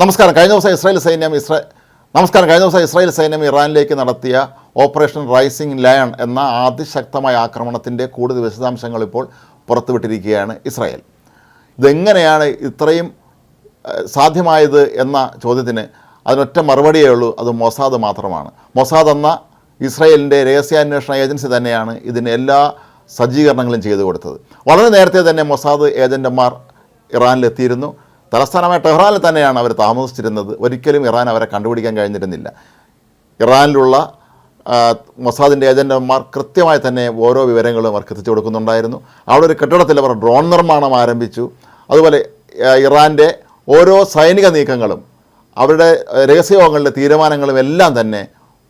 നമസ്കാരം. കഴിഞ്ഞ ദിവസം ഇസ്രായേൽ സൈന്യം ഇസ്രായേൽ നമസ്കാരം. കഴിഞ്ഞ ദിവസം ഇസ്രായേൽ സൈന്യം ഇറാനിലേക്ക് നടത്തിയ ഓപ്പറേഷൻ റൈസിംഗ് ലയൺ എന്ന അതിശക്തമായ ആക്രമണത്തിന്റെ കൂടുതൽ വിശദാംശങ്ങൾ ഇപ്പോൾ പുറത്തുവിട്ടിരിക്കുകയാണ് ഇസ്രായേൽ. ഇതെങ്ങനെയാണ് ഇത്രയും സാധ്യമായത് എന്ന ചോദ്യത്തിന് അതിനൊറ്റ മറുപടിയേ ഉള്ളൂ. അത് മൊസാദ് മാത്രമാണ്. മൊസാദ് എന്ന ഇസ്രായേലിന്റെ രഹസ്യാന്വേഷണ ഏജൻസി തന്നെയാണ് ഇതിന് എല്ലാ സജ്ജീകരണങ്ങളും ചെയ്തു കൊടുത്തത്. വളരെ നേരത്തെ തന്നെ മൊസാദ് ഏജന്റന്മാർ ഇറാനിലെത്തിയിരുന്നു. തലസ്ഥാനമായ ടെഹ്റാനിൽ തന്നെയാണ് അവർ താമസിച്ചിരുന്നത്. ഒരിക്കലും ഇറാൻ അവരെ കണ്ടുപിടിക്കാൻ കഴിഞ്ഞിരുന്നില്ല. ഇറാനിലുള്ള മൊസാദിന്റെ ഏജന്റന്മാർ കൃത്യമായി തന്നെ ഓരോ വിവരങ്ങളും അവർക്ക് എത്തിച്ചു കൊടുക്കുന്നുണ്ടായിരുന്നു. അവിടെ ഒരു കെട്ടിടത്തിൽ അവർ ഡ്രോൺ നിർമ്മാണം ആരംഭിച്ചു. അതുപോലെ ഇറാന്റെ ഓരോ സൈനിക നീക്കങ്ങളും അവരുടെ രഹസ്യയോഗങ്ങളുടെ തീരുമാനങ്ങളും എല്ലാം തന്നെ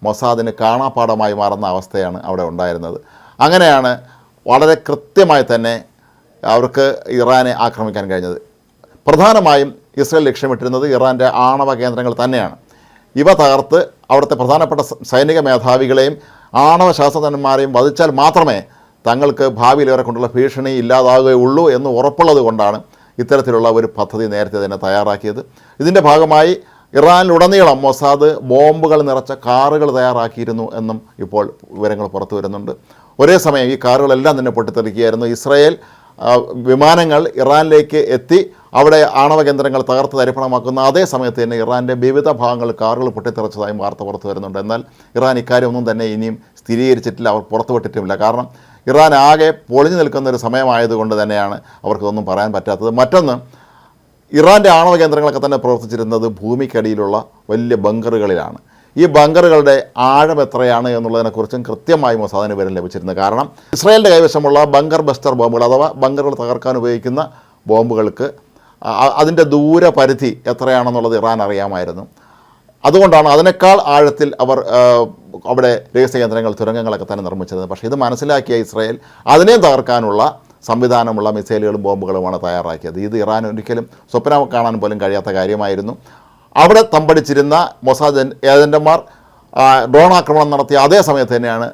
മൊസാദിന് കാണാപ്പാടമായി മാറുന്ന അവസ്ഥയാണ് അവിടെ ഉണ്ടായിരുന്നത്. അങ്ങനെയാണ് വളരെ കൃത്യമായി തന്നെ അവർക്ക് ഇറാനെ ആക്രമിക്കാൻ കഴിഞ്ഞത്. പ്രധാനമായും ഇസ്രയേൽ ലക്ഷ്യമിട്ടിരുന്നത് ഇറാന്റെ ആണവ കേന്ദ്രങ്ങൾ തന്നെയാണ്. ഇവ തകർത്ത് അവിടുത്തെ പ്രധാനപ്പെട്ട സൈനിക മേധാവികളെയും ആണവ ശാസ്ത്രജ്ഞന്മാരെയും വധിച്ചാൽ മാത്രമേ തങ്ങൾക്ക് ഭാവിയിൽ ഇവരെ കൊണ്ടുള്ള ഭീഷണി ഇല്ലാതാകുകയുള്ളൂ എന്ന് ഉറപ്പുള്ളത് കൊണ്ടാണ് ഇത്തരത്തിലുള്ള ഒരു പദ്ധതി നേരത്തെ തന്നെ തയ്യാറാക്കിയത്. ഇതിന്റെ ഭാഗമായി ഇറാനിലുടനീളം മൊസാദ് ബോംബുകൾ നിറച്ച കാറുകൾ തയ്യാറാക്കിയിരുന്നു എന്നും ഇപ്പോൾ വിവരങ്ങൾ പുറത്തു വരുന്നുണ്ട്. ഒരേ സമയം ഈ കാറുകളെല്ലാം തന്നെ പൊട്ടിത്തെറിക്കുകയായിരുന്നു ഇസ്രായേൽ. വിമാനങ്ങൾ ഇറാനിലേക്ക് എത്തി അവിടെ ആണവ കേന്ദ്രങ്ങൾ തകർത്ത് തരിപ്പണമാക്കുന്ന അതേ സമയത്ത് തന്നെ ഇറാന്റെ വിവിധ ഭാഗങ്ങൾ കാറുകൾ പൊട്ടിത്തെറിച്ചതായും വാർത്ത പുറത്തു വരുന്നുണ്ട്. എന്നാൽ ഇറാൻ ഇക്കാര്യമൊന്നും തന്നെ ഇനിയും സ്ഥിരീകരിച്ചിട്ടില്ല അവർ പുറത്തുവിട്ടിട്ടുമില്ല. കാരണം ഇറാൻ ആകെ പൊളിഞ്ഞു നിൽക്കുന്ന ഒരു സമയമായതുകൊണ്ട് തന്നെയാണ് അവർക്കൊന്നും പറയാൻ പറ്റാത്തത്. മറ്റൊന്ന് ഇറാന്റെ ആണവ കേന്ദ്രങ്ങളൊക്കെ തന്നെ പ്രവർത്തിച്ചിരുന്നത് ഭൂമിക്കടിയിലുള്ള വലിയ ബങ്കറുകളിലാണ് ഈ ബങ്കറുകളുടെ ആഴം എത്രയാണ് എന്നുള്ളതിനെക്കുറിച്ചും കൃത്യമായി മൊസാദിന് വിവരം ലഭിച്ചിരുന്നു. കാരണം ഇസ്രായേലിന്റെ കൈവശമുള്ള ബങ്കർ ബസ്റ്റർ ബോംബുകൾ അഥവാ ബങ്കറുകൾ തകർക്കാൻ ഉപയോഗിക്കുന്ന ബോംബുകൾക്ക് അതിന്റെ ദൂരപരിധി എത്രയാണെന്നുള്ളത് ഇറാൻ അറിയാമായിരുന്നു. അതുകൊണ്ടാണ് അതിനേക്കാൾ ആഴത്തിൽ അവർ അവിടെ രഹസ്യ കേന്ദ്രങ്ങൾ തുരങ്കങ്ങളൊക്കെ തന്നെ നിർമ്മിച്ചിരുന്നത്. പക്ഷേ ഇത് മനസ്സിലാക്കിയ ഇസ്രായേൽ അതിനെയും തകർക്കാനുള്ള സംവിധാനമുള്ള മിസൈലുകളും ബോംബുകളുമാണ് തയ്യാറാക്കിയത്. ഇത് ഇറാൻ ഒരിക്കലും സ്വപ്നം കാണാൻ പോലും കഴിയാത്ത കാര്യമായിരുന്നു. അവിടെ തമ്പടിച്ചിരുന്ന മൊസാദ് ഏജന്റന്മാർ ഡ്രോൺ ആക്രമണം നടത്തിയ അതേ സമയത്ത് തന്നെയാണ്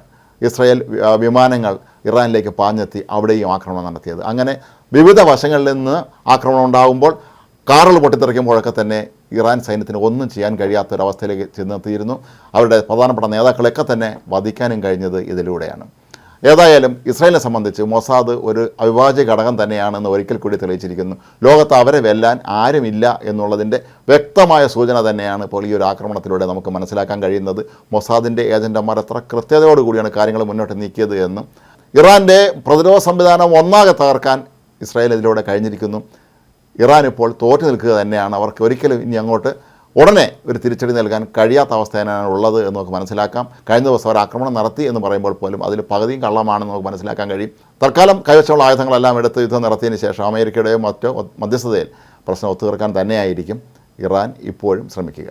ഇസ്രായേൽ വിമാനങ്ങൾ ഇറാനിലേക്ക് പാഞ്ഞെത്തി അവിടെയും ആക്രമണം നടത്തിയത്. അങ്ങനെ വിവിധ വശങ്ങളിൽ നിന്ന് ആക്രമണം ഉണ്ടാകുമ്പോൾ കാറുകൾ പൊട്ടിത്തെറിക്കുമ്പോഴൊക്കെ തന്നെ ഇറാൻ സൈന്യത്തിന് ഒന്നും ചെയ്യാൻ കഴിയാത്ത ഒരവസ്ഥയിലേക്ക് ചെന്നെത്തിയിരുന്നു. അവരുടെ പ്രധാനപ്പെട്ട നേതാക്കളെയൊക്കെ തന്നെ വധിക്കാനും കഴിഞ്ഞത് ഇതിലൂടെയാണ്. ഏതായാലും ഇസ്രായേലിനെ സംബന്ധിച്ച് മൊസാദ് ഒരു അവിഭാജ്യ ഘടകം തന്നെയാണെന്ന് ഒരിക്കൽ കൂടി തെളിയിച്ചിരിക്കുന്നു. ലോകത്ത് അവരെ വെല്ലാൻ ആരുമില്ല എന്നുള്ളതിന്റെ വ്യക്തമായ സൂചന തന്നെയാണ് ഇപ്പോൾ ഈ ഒരു ആക്രമണത്തിലൂടെ നമുക്ക് മനസ്സിലാക്കാൻ കഴിയുന്നത്. മൊസാദിന്റെ ഏജന്റന്മാർ എത്ര കൃത്യതയോടുകൂടിയാണ് കാര്യങ്ങൾ മുന്നോട്ട് നീക്കിയത് എന്നും ഇറാന്റെ പ്രതിരോധ സംവിധാനം ഒന്നാകെ തകർക്കാൻ ഇസ്രായേൽ ഇതിലൂടെ കഴിഞ്ഞിരിക്കുന്നു. ഇറാൻ ഇപ്പോൾ തോറ്റു നിൽക്കുക തന്നെയാണ്. അവർക്ക് ഒരിക്കലും ഇനി അങ്ങോട്ട് ഉടനെ ഒരു തിരിച്ചടി നൽകാൻ കഴിയാത്ത അവസ്ഥ തന്നെയാണ് ഉള്ളത് എന്ന് നമുക്ക് മനസ്സിലാക്കാം. കഴിഞ്ഞ ദിവസം അവർ ആക്രമണം നടത്തി എന്ന് പറയുമ്പോൾ പോലും അതിൽ പകുതിയും കള്ളമാണെന്ന് നമുക്ക് മനസ്സിലാക്കാൻ കഴിയും. തൽക്കാലം കൈവശമുള്ള ആയുധങ്ങളെല്ലാം എടുത്ത് യുദ്ധം നടത്തിയതിന് ശേഷം അമേരിക്കയുടെയോ മറ്റോ മധ്യസ്ഥതയിൽ പ്രശ്നം ഒത്തുതീർക്കാൻ തന്നെയായിരിക്കും ഇറാൻ ഇപ്പോഴും ശ്രമിക്കുക.